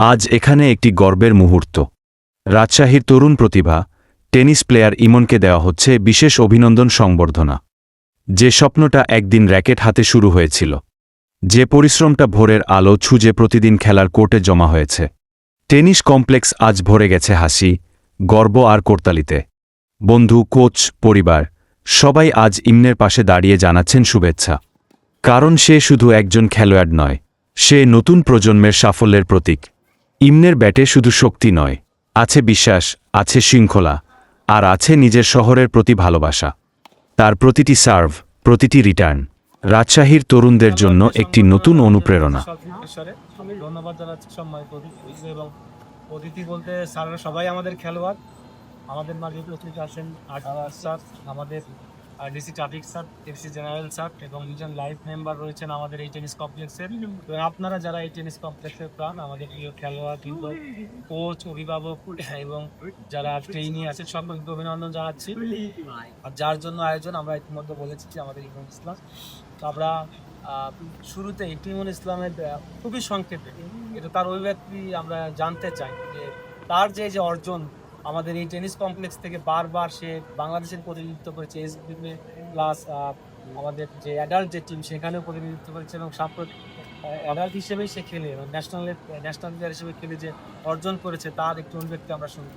আজ এখানে একটি গর্বের মুহূর্ত। রাজশাহীর তরুণ প্রতিভা, টেনিস প্লেয়ার ইমনকে দেওয়া হচ্ছে বিশেষ অভিনন্দন সংবর্ধনা। যে স্বপ্নটা একদিন র্যাকেট হাতে শুরু হয়েছিল। যে পরিশ্রমটা ভোরের আলো ছুঁজে প্রতিদিন খেলার কোর্টে জমা হয়েছে। টেনিস কমপ্লেক্স আজ ভরে গেছে হাসি, গর্ব আর কোর্তালিতে। বন্ধু, কোচ, পরিবার, সবাই আজ ইমনের পাশে দাঁড়িয়ে জানাচ্ছেন শুভেচ্ছা। কারণ সে শুধু একজন খেলোয়াড় নয়, সে নতুন প্রজন্মের সাফল্যের প্রতীক। ইমনের ব্যাটে শুধু শক্তি নয়, আছে বিশ্বাস, আছে শৃঙ্খলা, আর আছে নিজের শহরের প্রতি ভালোবাসা। তার প্রতিটি সার্ভ, প্রতিটি রিটার্ন, রাজশাহীর তরুণদের জন্য একটি নতুন অনুপ্রেরণা। অতিথি অতিথি বলতে সবাই আমাদের খেলোয়াড়। আমাদের মাঝে আছেন আট স্যার, আমাদের DC traffic sir, FC general sir এবং দুজন লাইভ মেম্বার রয়েছেন আমাদের এই টেনিস কমপ্লেক্সের। আপনারা যারা এই টেনিস কমপ্লেক্সের প্রাণ, আমাদের প্রিয় খেলোয়াড় কিন্তু কোচ, অভিভাবক এবং যারা ট্রেনিং আছে সকলকে অভিনন্দন জানাচ্ছি। আর যার জন্য আয়োজন, আমরা ইতিমধ্যে বলেছি যে আমাদের ইমন ইসলাম। তো আমরা শুরুতে ইমন ইসলামের খুবই সংক্ষেপে। এটা তার অভিব্যক্তি আমরা জানতে চাই যে তার যে যে অর্জন আমাদের এই টেনিস কমপ্লেক্স থেকে বারবার সে বাংলাদেশের প্রতিনিধিত্ব করেছে এস প্লাস আমাদের যে অ্যাডাল্ট যে টিম সেখানেও প্রতিনিধিত্ব করেছে এবং সাম্প্রতিক অ্যাডাল্ট হিসেবেই সে খেলে এবং ন্যাশনাল প্লেয়ার হিসেবে খেলে যে অর্জন করেছে তার একটি অভিব্যক্তি আমরা শুনি।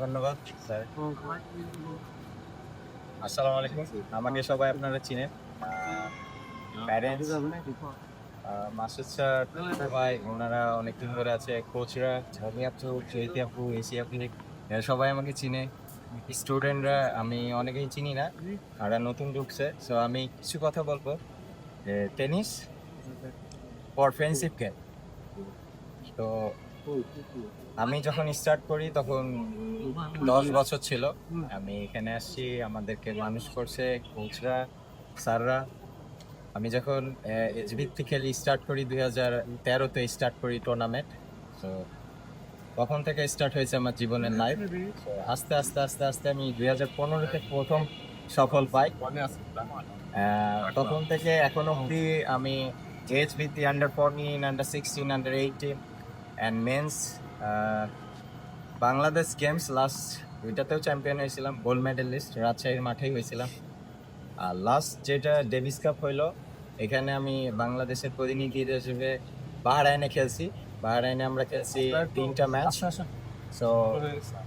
ধন্যবাদ, স্যার। আসসালামু আলাইকুম। আমাকে সবাই আপনারা চিনেন। প্যারেন্টস মাসুদ স্যার সবাই ওনারা অনেকদিন ধরে আছে, কোচরা ঝামি আপু চৈতি আপু এসি আপু সবাই আমাকে চিনে। স্টুডেন্টরা আমি অনেকেই চিনি না আর নতুন ঢুকছে সো আমি কিছু কথা বলব। টেনিস ফর ফ্রেন্ডশিপ গেম তো আমি যখন স্টার্ট করি তখন দশ বছর ছিল। আমি এখানে আসছি, আমাদেরকে মানুষ করছে, কোচরা, স্যাররা। আমি যখন এইচবিতে খেলি স্টার্ট করি দুই হাজার তেরোতে স্টার্ট করি টুর্নামেন্ট তো তখন থেকে স্টার্ট হয়েছে আমার জীবনের লাইফ আস্তে আস্তে আস্তে আস্তে আমি দুই হাজার পনেরোতে প্রথম সফল পাই। তখন থেকে এখন অবধি আমি এইচবিতে under fourteen under sixteen under eighteen and men's Bangladesh games last দুইটাতেও champion হয়েছিলাম গোল্ড মেডেলিস্ট রাজশাহীর মাঠেই হয়েছিলাম। আর লাস্ট যেটা ডেভিস কাপ হইল এখানে আমি বাংলাদেশের প্রতিনিধি হিসেবে বাহরাইনে খেলছি। বাহরাইনে আমরা খেলছি তিনটা ম্যাচ। সো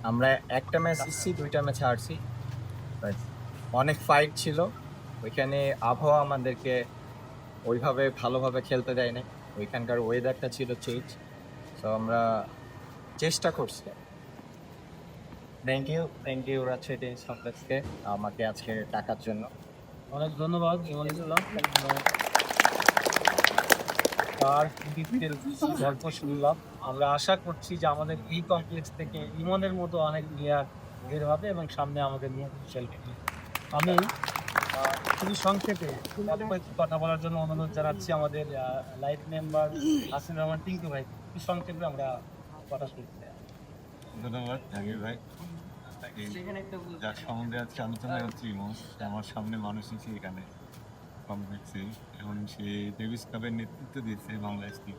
আমরা একটা ম্যাচ জিতছি দুইটা ম্যাচ হারছি। অনেক ফাইট ছিল। ওইখানে আবহাওয়া আমাদেরকে ওইভাবে ভালোভাবে খেলতে দেয় না ওইখানকার ওয়েদারটা ছিল চেঞ্জ সো আমরা চেষ্টা করছি। Thank you thank you Rajshahi tennis কমপ্লেক্সকে আমাকে আজকে টাকার জন্য। অনেক ধন্যবাদ ইমন তার বিপিএল গল্প শুনলাম। আমরা আশা করছি যে আমাদের এই কমপ্লেক্স থেকে ইমনের মতো অনেক প্লেয়ার বের হবে এবং সামনে আমাদের নিয়ে খেলবে আমি খুবই সংক্ষেপে কথা বলার জন্য অনুরোধ জানাচ্ছি আমাদের লাইফ মেম্বার হাসিন রহমান টিঙ্কু ভাই। খুব সংক্ষেপে আমরা কথা শুনতে চাই। ধন্যবাদ জাহাঙ্গীর ভাই। যার সম্বন্ধে আজকে আলোচনা হচ্ছে ইমন আমার সামনে মানুষ এসে কমপ্লেক্সে এখন সে ডেভিস কাপের নেতৃত্ব দিচ্ছে বাংলাদেশ টিম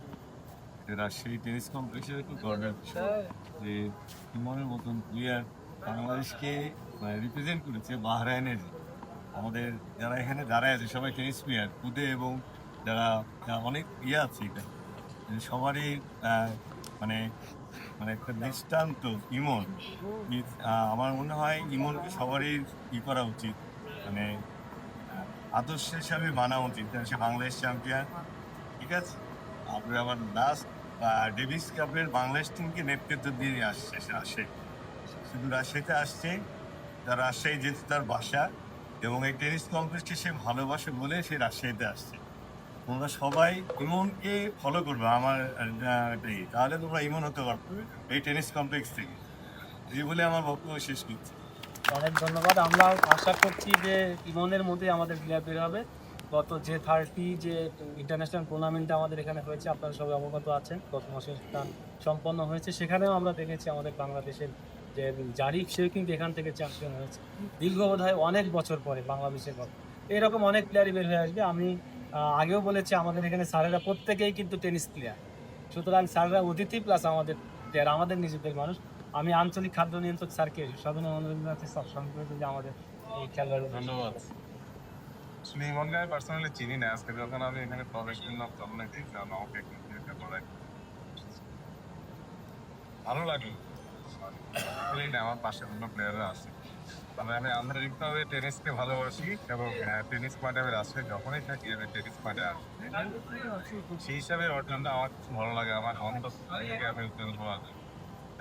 এটা রাজশাহী টেনিস কমপ্লেক্সের খুব গর্বের যে ইমনের মতন প্লেয়ার বাংলাদেশকে রিপ্রেজেন্ট করেছে বাহরাইনের আমাদের যারা এখানে দাঁড়ায় আছে, সবাই টেনিস প্লেয়ার কুদে এবং যারা অনেক ইয়ে আছে এটা। সবারই মানে মানে একটা দৃষ্টান্ত ইমন। আমার মনে হয় ইমনকে সবারই ই করা উচিত। মানে আদর্শ হিসাবে মানা উচিত সে বাংলাদেশ চ্যাম্পিয়ন। ঠিক আছে? তারপরে আবার লাস্ট ডেভিস কাপের বাংলাদেশ টিমকে নেতৃত্ব দিয়ে আসছে আসে। শুধু রাজশাহীতে আসছে তার রাজশাহী যেহেতু তার বাসা এবং এই টেনিস কমপ্লেক্সকে সে ভালোবাসে বলে সে রাজশাহীতে আসছে। তোমরা সবাই ইমনকে ফলো করবে, আমার তাহলে তোমরা ইমন হতে পারবে এই টেনিস কমপ্লেক্স থেকে। এই বলে আমার বক্তব্য শেষ করছি। অনেক ধন্যবাদ। আমরা আশা করছি যে ইমনের মধ্যেই আমাদের প্লেয়ার বের হবে। গত যে থার্টি যে ইন্টারন্যাশনাল টুর্নামেন্টটা আমাদের এখানে হয়েছে আপনারা সবাই অবগত আছেন। গত মাসে সম্পন্ন হয়েছে। সেখানেও আমরা দেখেছি আমাদের বাংলাদেশের যে জারিফ সেও কিন্তু এখান থেকে চ্যাম্পিয়ন হয়েছে। দীর্ঘ বোধ হয় অনেক বছর পরে বাংলাদেশের পর। এরকম অনেক প্লেয়ারই বের হয়ে আসবে। আমি আগেও বলেছি আমাদের এখানে স্যারেরা প্রত্যেকেই কিন্তু টেনিস প্লেয়ার সুতরাং স্যাররা অতিথি প্লাস আমাদের player, আমাদের নিজেদের মানুষ আমি আঞ্চলিক খাদ্য নিয়ন্ত্রক স্যারকে অনুরোধ জানাচ্ছি সব সঙ্গে যদি আমাদের এই খেলোয়াড় ধন্যবাদ। আসলে ইমনকে আমি পার্সোনালি চিনি না, আজকে যখন আমি এখানে প্রবেশ করলাম তখন দেখলাম আমাকে একটা ক্রিকেট ভালো লাগল। আমার পাশে অন্য প্লেয়াররা আছে। তবে আমি আন্তরিকভাবে টেনিসকে ভালোবাসি এবং টেনিস মাঠে আমি রাস্তায় যখনই থাকি আমি টেনিস মাঠে আসি। সেই হিসাবে অর্জনটা আমার ভালো লাগে, আমার অন্তর থেকে আমি উত্তেজন হওয়া।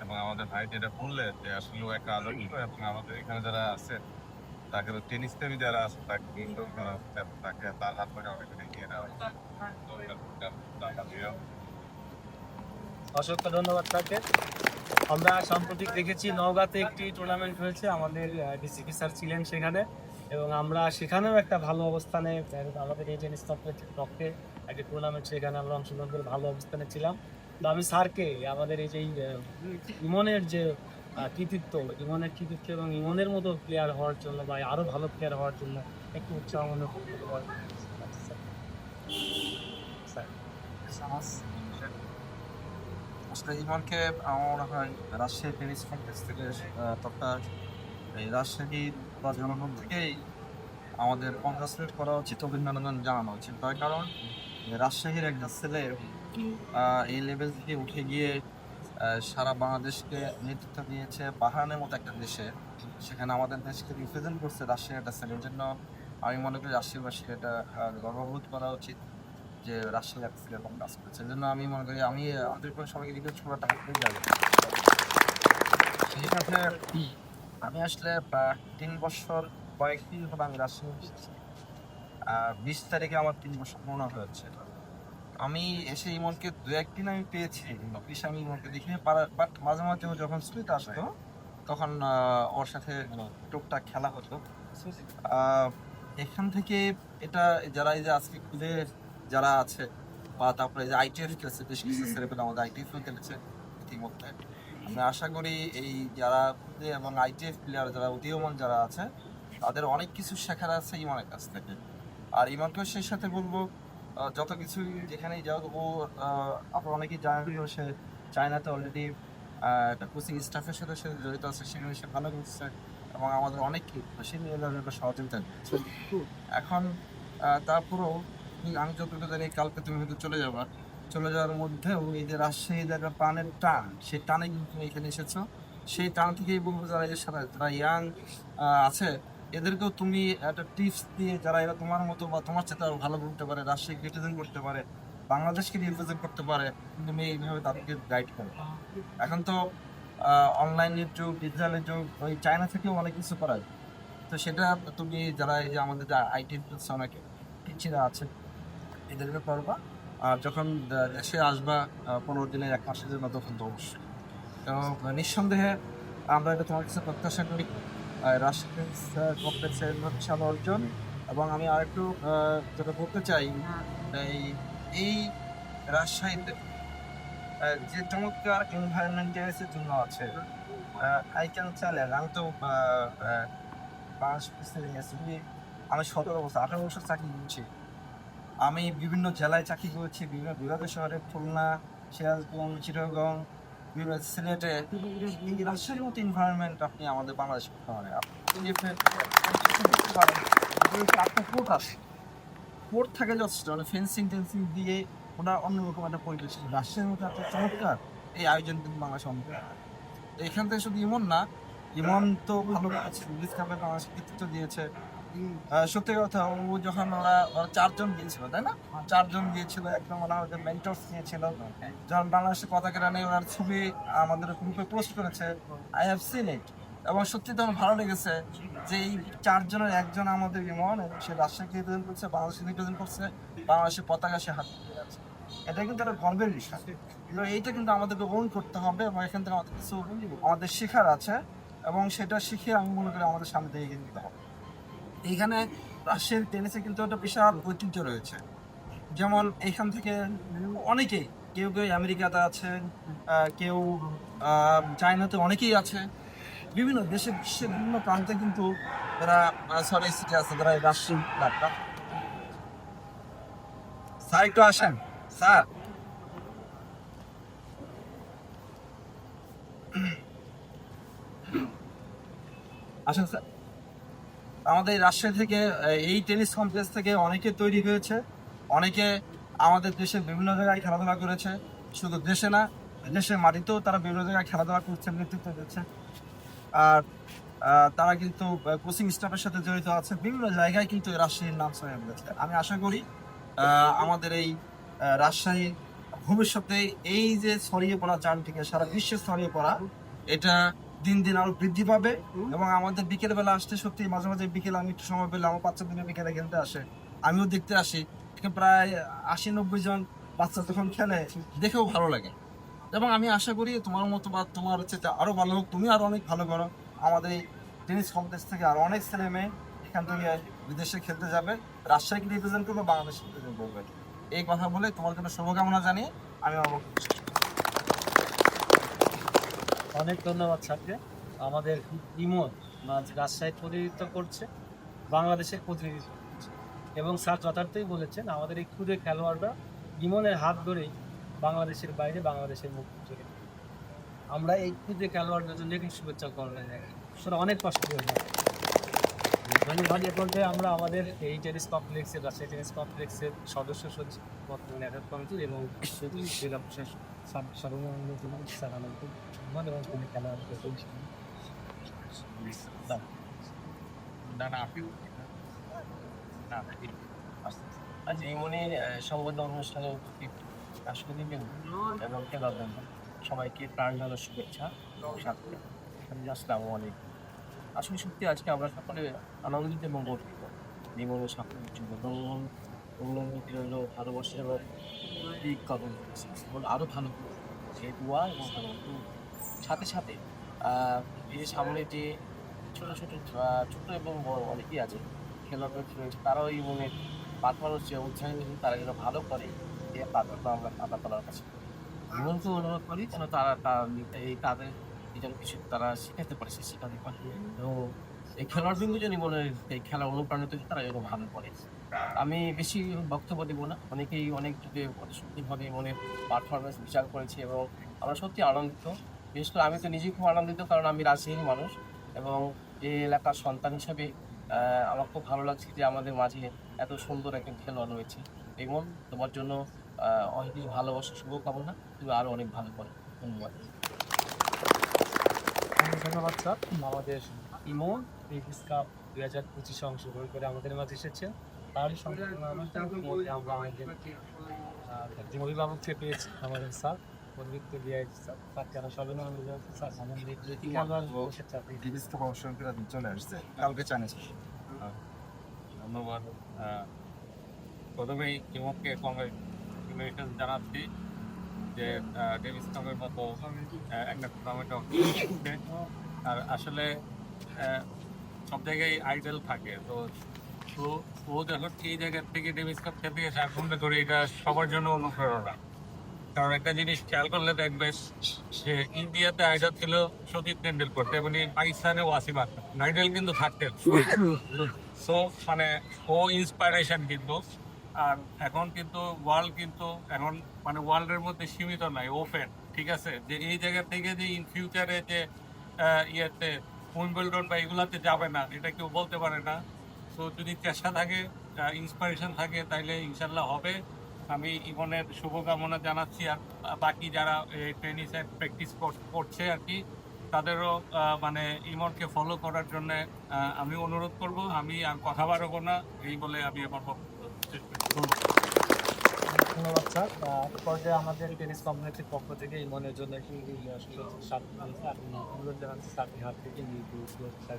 এবং আমাদের ভাই যেটা বললে যে আসলে একটা আদর্শ এবং আমাদের এখানে যারা আছে তাকে তো টেনিস প্রেমী যারা আছে তাকে কিন্তু তাকে তার হাত ধরে অনেক এগিয়ে নেওয়া অসংখ্য ধন্যবাদ স্যারকে আমরা সাম্প্রতিক দেখেছি নওগাঁতে একটি টুর্নামেন্ট হয়েছে আমাদের ডিসিপি স্যার ছিলেন সেখানে এবং আমরা সেখানেও একটা ভালো অবস্থানে আমাদের এই টেনিস টপে টপে একটি টুর্নামেন্ট সেখানে আমরা অংশগ্রহণ করে ভালো অবস্থানে ছিলাম। আমি স্যারকে, আমাদের এই যে ইমনের যে কৃতিত্ব, ইমনের কৃতিত্ব এবং ইমনের মতো প্লেয়ার হওয়ার জন্য বা আরও ভালো প্লেয়ার হওয়ার জন্য একটু উচ্চ। স্যার আসলে ইমনকে আমার মনে হয় রাজশাহী টেনিস কমপ্লেক্স থেকে তথা এই রাজশাহী বা জনগণ থেকেই আমাদের কংগ্রাচুলেট করা উচিত অভিনন্দন জানানো উচিত তার কারণ, রাজশাহীর একটা ছেলে এই লেভেল থেকে উঠে গিয়ে সারা বাংলাদেশকে নেতৃত্ব দিয়েছে বাহারানের মতো একটা দেশে। সেখানে আমাদের দেশকে রিপ্রেজেন্ট করছে রাজশাহী একটা ছেলে এর জন্য। আমি মনে করি রাজশাহীবাসী এটা গর্ববোধ করা উচিত যে ছেলে এরকম কাজ করেছে। জন্য আমি মনে করি আমি করে সবাইকে রিকোয়েস্ট করা টাকা পেয়ে যাবে। সেই সাথে আমি আসলে তিন বছর কয়েকদিন হলো আমি আর বিশ তারিখে আমার তিন বছর পূর্ণ হয়েছে। আমি এসে ইমনকে দু একদিন আমি পেয়েছি অফিসে আমি ইমনকে দেখিনি বাট মাঝে মাঝে যখন স্কুলে আসতো, তখন ওর সাথে টুকটাক খেলা হতো। এখান থেকে এটা যারা এই যে আজকে খুলে যারা আছে, বা তারপরে যে আইটিএফ খেলেছে, বেশ কিছু ছেলেপেলে আমাদের আইটিএফ খেলেছে, ইতিমধ্যে। আমি আশা করি এই যারা এবং আইটিএফ প্লেয়ার যারা, উদীয়মান যারা আছে, তাদের অনেক কিছু শেখার আছে ইমানের কাছ থেকে। আর ইমানকেও সেই সাথে বলব যত কিছু যেখানেই যাও ও আপনারা অনেকেই জানেন সে চায়নাতে অলরেডি একটা কোচিং স্টাফের সাথে সে জড়িত আছে সেখানে সে ভালো করছে এবং আমাদের অনেক সে সহযোগিতা এখন তারপরেও আমি যতটুকু জানি কালকে তুমি হয়তো চলে যাবা। চলে যাওয়ার মধ্যেও এই যে রাজশাহী একটা প্রাণের টান সেই টানে কিন্তু তুমি এখানে এসেছ। সেই টান থেকেই বলব যারা এর সাথে, যারা ইয়াং আছে এদেরকেও তুমি একটা টিপস দিয়ে যারা এরা তোমার মতো বা তোমার সাথে ভালো বলতে পারে রাজশাহীকে রিপ্রেজেন্ট করতে পারে, বাংলাদেশকে রিপ্রেজেন্ট করতে পারে, তুমি এইভাবে তাদেরকে গাইড করো। এখন তো অনলাইনের যুগ ডিজিটালের যুগ, ওই চায়না থেকেও অনেক কিছু করা যায়। তো সেটা তুমি যারা এই যে আমাদের আইটি অনেক টিচাররা আছে, এদেরকে করবা। আর যখন দেশে আসবা পনেরো দিনের এক মাসের জন্য, তখন তো অবশ্যই। তো, নিঃসন্দেহে আমরা এটা তোমার কাছে প্রত্যাশা করি। রাষ্ট্রীয় কমপ্লেক্সের বিশাল অর্জন। এবং আমি আরেকটু যেটা বলতে চাই, এই এই রাজশাহীতে যে চমৎকার এনভায়রনমেন্টের জন্য আছে আই ক্যান চ্যালেঞ্জ আমি তো বাংলাদেশ আমি সতেরো বছর, আঠারো বছর চাকরি করছি। আমি বিভিন্ন জেলায় চাকরি করেছি, বিভিন্ন বিভাগের শহরে খুলনা সিরাজগঞ্জ চিটাগং বিভিন্ন সিলেটে এই রাজশাহীর মতো এনভায়রনমেন্ট আপনি আমাদের বাংলাদেশে করতে পারেন আপনি যে আপনার পোর্ট আছে পোর্ট থাকে যথেষ্ট মানে ফেন্সিং টেন্সিং দিয়ে ওটা অন্যরকম একটা পরিবেশ রাজশাহীর মতো এত চমৎকার এই আয়োজন কিন্তু বাংলাদেশ এখান থেকে শুধু ইমন না, ইমন তো ভালো আছে ইংলিশ কাপে বাংলাদেশ কৃতিত্ব দিয়েছে। সত্যি কথা ও যখন ওরা ওরা চারজন গিয়েছিল তাই না? চারজন গিয়েছিল একদম ওরা ওদের মেন্টর্স নিয়েছিল। যখন বাংলাদেশের পতাকা রানে ওনার ছবি আমাদের গ্রুপে পোস্ট করেছে। আই হ্যাভ সিন ইট এবং সত্যি তো আমার ভালো লেগেছে যে এই চারজনের একজন আমাদের ইমন সে রাজশাহীকে রিপ্রেজেন্ট করছে বাংলাদেশকে রিপ্রেজেন্ট করছে বাংলাদেশের পতাকা সে হাত এটা কিন্তু একটা গর্বের বিষয়। কিন্তু এইটা কিন্তু আমাদেরকে ওন করতে হবে এবং এখান থেকে আমাদের কিছু আমাদের শেখার আছে এবং সেটা শিখে আমি মনে করি আমাদের সামনে দিয়ে এগিয়ে নিতে হবে। এইখানে রাশিয়ার টেনিসে কিন্তু একটা বিশাল ঐতিহ্য রয়েছে। যেমন এখান থেকে অনেকেই, কেউ কেউ আমেরিকাতে আছে কেউ চায়নাতে অনেকেই আছে বিভিন্ন দেশে, বিশ্বের বিভিন্ন প্রান্তে কিন্তু এরা সরি সিটি আছে যারা এই রাশিয়ান ক্লাবটা স্যার, একটু আসেন। স্যার। আসেন, স্যার। আমাদের রাজশাহী থেকে এই টেনিস কমপ্লেক্স থেকে অনেকে তৈরি হয়েছে। অনেকে আমাদের দেশের বিভিন্ন জায়গায় খেলাধুলা করেছে। শুধু দেশে না, দেশের মাটিতেও তারা বিভিন্ন জায়গায় খেলাধুলা করছে নেতৃত্ব দিচ্ছে আর তারা কিন্তু কোচিং স্টাফের সাথে জড়িত আছে বিভিন্ন জায়গায় কিন্তু রাজশাহীর নাম ছড়িয়ে পড়েছে আমি আশা করি আমাদের এই রাজশাহী ভবিষ্যতে এই যে ছড়িয়ে পড়া চানটিকে সারা বিশ্বে ছড়িয়ে পড়া, এটা দিন দিন আরও বৃদ্ধি পাবে এবং আমাদের বিকেল বেলা আসতে সত্যি মাঝে মাঝে বিকেলে আমি একটু সময় পেলে আমার বাচ্চা দিনে বিকেলে খেলতে আসে। আমিও দেখতে আসি। প্রায় আশি নব্বই জন বাচ্চা যখন খেলে দেখেও ভালো লাগে। এবং আমি আশা করি তোমার মতো বা তোমার হচ্ছে যে আরও ভালো হোক তুমি আরও অনেক ভালো করো। আমাদের এই টেনিস কমপ্লেক্স থেকে আরও অনেক ছেলে মেয়ে এখান থেকে বিদেশে খেলতে যাবে। রাজশাহীকে রিপ্রেজেন্ট করবে বাংলাদেশ রিপ্রেজেন্ট করবে। এই কথা বলে তোমার জন্য শুভকামনা জানিয়ে আমি আমার। অনেক ধন্যবাদ, স্যারকে। আমাদের ইমন রাজশাহী প্রতিনিধিত্ব করছে, বাংলাদেশের প্রতিনিধিত্ব করছে। এবং স্যার যথার্থই বলেছেন, আমাদের এই ক্ষুদে খেলোয়াড়রা ইমনের হাত ধরেই বাংলাদেশের বাইরে বাংলাদেশের মুখ চলে আমরা এই ক্ষুদে খেলোয়াড়দের জন্য একটি শুভেচ্ছা করানো যায় সেটা অনেক কষ্ট হয়ে ধন্যবাদ। এ আমরা আমাদের এই টেনিস কমপ্লেক্সের, রাজশাহী টেনিস কমপ্লেক্সের সদস্য সচিব বর্তমানে কমিটির এবং জেলা প্রশাসক আজ মনে সংবর্ধনা অনুষ্ঠানে উপস্থিত এবং খেলাধুলা সবাইকে প্রাণ ঢালো শুভেচ্ছা স্বাগত। আসলে সত্যি আজকে আমরা সকলে আনন্দিত এবং গর্বিত। জীবনের সাফল্যের জন্য ভালোবাসা এবং দিক কদম করেছে এবং আরও ভালো করবে সেই দোয়া এবং সাথে সাথে এই সামনে যে ছোটো ছোটো ছোটো এবং বড় অনেকেই আছে খেলোয়াড়রা রয়েছে তারাও এই মনে পাঠানোর যে উৎসাহ তারা যেন ভালো করে এই প্রার্থনা আমরা আল্লাহ তালার কাছে জীবনকে অনুরোধ করি যেন তারা তার এই তাদের যেন কিছু তারা শেখাতে পারে সে শেখাতে পারে। এবং এই খেলোয়াড়বৃন্দ যেন মনে এই খেলা অনুপ্রাণিত তারা যেন ভালো করে আমি বেশি বক্তব্য দেবো না। অনেকেই অনেক যুগে সত্যিভাবে মনে পারফরমেন্স বিচার করেছে এবং আমরা সত্যি আনন্দিত। বিশেষ করে আমি তো নিজেই খুব আনন্দিত কারণ আমি রাজশাহীর মানুষ এবং এই এলাকার সন্তান হিসাবে আমার খুব ভালো লাগছে যে আমাদের মাঝে এত সুন্দর একজন খেলোয়াড় রয়েছে। এবং তোমার জন্য অনেক কিছু ভালোবাসা, শুভকামনা। তুমি আরও অনেক ভালো করে। ধন্যবাদ। ধন্যবাদ, স্যার। আমাদের ইমন ডেভিস কাপ দুই হাজার পঁচিশে অংশগ্রহণ করে আমাদের মাঝে এসেছে। অনুষ্ঠানের মধ্যে আমরা আমাদের একজন অভিভাবককে পেয়েছি আমাদের স্যার তার সবে আমাদের থেকে অবসর করে চলে আসছে। কালকে চাইনিজ ধন্যবাদ। প্রথমেই ইমককে কংগ্রেচুলেশন জানাচ্ছি যে ডেভিস কাপের মতো একটা টুর্নামেন্টে আর আসলে সব জায়গায় আইডল থাকে। তো তো ও যখন এই জায়গার থেকে ডেভিস কাপ খেলতে গেছে এখন ধরে, এটা সবার জন্য অনুপ্রেরণা। কারণ একটা জিনিস খেয়াল করলে দেখবে যে ইন্ডিয়াতে আইডল ছিল সচিন তেন্ডুলকর, তেমনি পাকিস্তানে ওয়াসিম আকরাম আইডল কিন্তু থাকতেন। সো মানে ও ইন্সপাইরেশন কিন্তু। আর এখন কিন্তু ওয়ার্ল্ড কিন্তু, এখন মানে ওয়ার্ল্ডের মধ্যে সীমিত নাই ওপেন ঠিক আছে? যে এই জায়গা থেকে যে ইন ফিউচারে যে ইয়েতে উইম্বলডন বা এগুলাতে যাবে না, এটা কেউ বলতে পারে না। তো যদি চেষ্টা থাকে ইন্সপিরেশন থাকে, তাইলে ইনশাল্লাহ হবে। আমি ইমনের শুভকামনা জানাচ্ছি, আর বাকি যারা টেনিসের প্র্যাকটিস করছে আর কি, তাদেরও মানে ইমনকে ফলো করার জন্য আমি অনুরোধ করব। আমি আর কথা বাড়াবো না, এই বলে আমি আমার বক্তব্য শেষ। ধন্যবাদ স্যার পর্যায়ে আমাদের টেনিস কমিউনিটির পক্ষ থেকে ইমনের জন্য একটি সাত আপনি অনুরোধ জানাচ্ছি স্যারকে হাত থেকে নিয়ে স্যার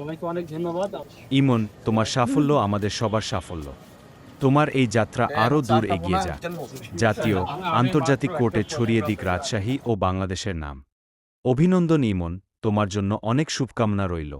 সবাইকে অনেক ধন্যবাদ। ইমন তোমার সাফল্য আমাদের সবার সাফল্য। তোমার এই যাত্রা আরও দূর এগিয়ে যা জাতীয় আন্তর্জাতিক কোর্টে ছড়িয়ে দিক রাজশাহী ও বাংলাদেশের নাম। অভিনন্দন ইমন তোমার জন্য অনেক শুভকামনা রইল।